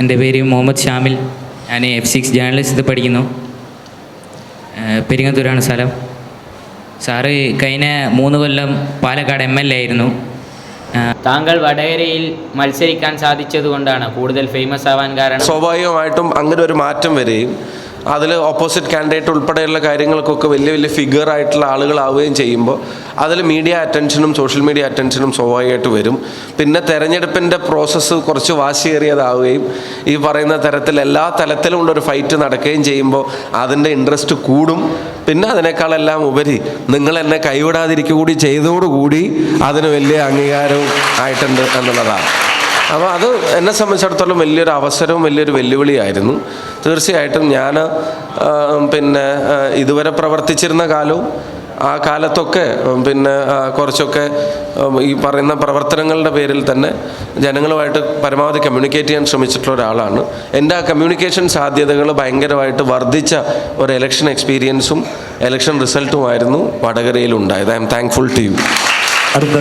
എന്റെ പേര് മുഹമ്മദ് ഷാമിൽ. ഞാൻ എഫ് സിക്സ് ജേർണലിസ്റ്റ് പഠിക്കുന്നു. പെരിങ്ങത്തൂരാണ് സ്ഥലം. സാറ് കഴിഞ്ഞ മൂന്ന് കൊല്ലം പാലക്കാട് എം എൽ എ ആയിരുന്നു. താങ്കൾ വടകരയിൽ മത്സരിക്കാൻ സാധിച്ചതുകൊണ്ടാണ് കൂടുതൽ ഫേമസ് ആവാൻ കാരണം? സ്വാഭാവികമായിട്ടും അങ്ങനെ ഒരു മാറ്റം വരികയും അതിൽ ഓപ്പോസിറ്റ് കാൻഡിഡേറ്റ് ഉൾപ്പെടെയുള്ള കാര്യങ്ങൾക്കൊക്കെ വലിയ വലിയ ഫിഗർ ആയിട്ടുള്ള ആളുകളാവുകയും ചെയ്യുമ്പോൾ അതിൽ മീഡിയ അറ്റൻഷനും സോഷ്യൽ മീഡിയ അറ്റൻഷനും സ്വാഭാവികമായിട്ട് വരും. പിന്നെ തെരഞ്ഞെടുപ്പിന്റെ പ്രോസസ്സ് കുറച്ച് വാശിയേറിയതാവുകയും ഈ പറയുന്ന തരത്തിൽ എല്ലാ തലത്തിലുമുള്ള ഒരു ഫൈറ്റ് നടക്കുകയും ചെയ്യുമ്പോൾ അതിന്റെ ഇൻട്രസ്റ്റ് കൂടും. പിന്നെ അതിനേക്കാളെല്ലാം ഉപരി നിങ്ങൾ എന്നെ കൈവിടാതിരിക്കുക കൂടി ചെയ്തോടുകൂടി അതിന് വലിയ അംഗീകാരവും ആയിട്ടുണ്ട് എന്നുള്ളതാണ്. അപ്പോൾ അത് എന്നെ സംബന്ധിച്ചിടത്തോളം വലിയൊരു അവസരവും വലിയൊരു വെല്ലുവിളിയായിരുന്നു. തീർച്ചയായിട്ടും ഞാൻ പിന്നെ ഇതുവരെ പ്രവർത്തിച്ചിരുന്ന കാലവും ആ കാലത്തൊക്കെ പിന്നെ കുറച്ചൊക്കെ ഈ പറയുന്ന പ്രവർത്തനങ്ങളുടെ പേരിൽ തന്നെ ജനങ്ങളുമായിട്ട് പരമാവധി കമ്മ്യൂണിക്കേറ്റ് ചെയ്യാൻ ശ്രമിച്ചിട്ടുള്ള ഒരാളാണ്. എന്റെ ആ കമ്മ്യൂണിക്കേഷൻ സാധ്യതകൾ ഭയങ്കരമായിട്ട് വർദ്ധിച്ച ഒരു എലക്ഷൻ എക്സ്പീരിയൻസും എലക്ഷൻ റിസൾട്ടുമായിരുന്നു വടകരയിൽ ഉണ്ടായത്. I am thankful to you അടുത്ത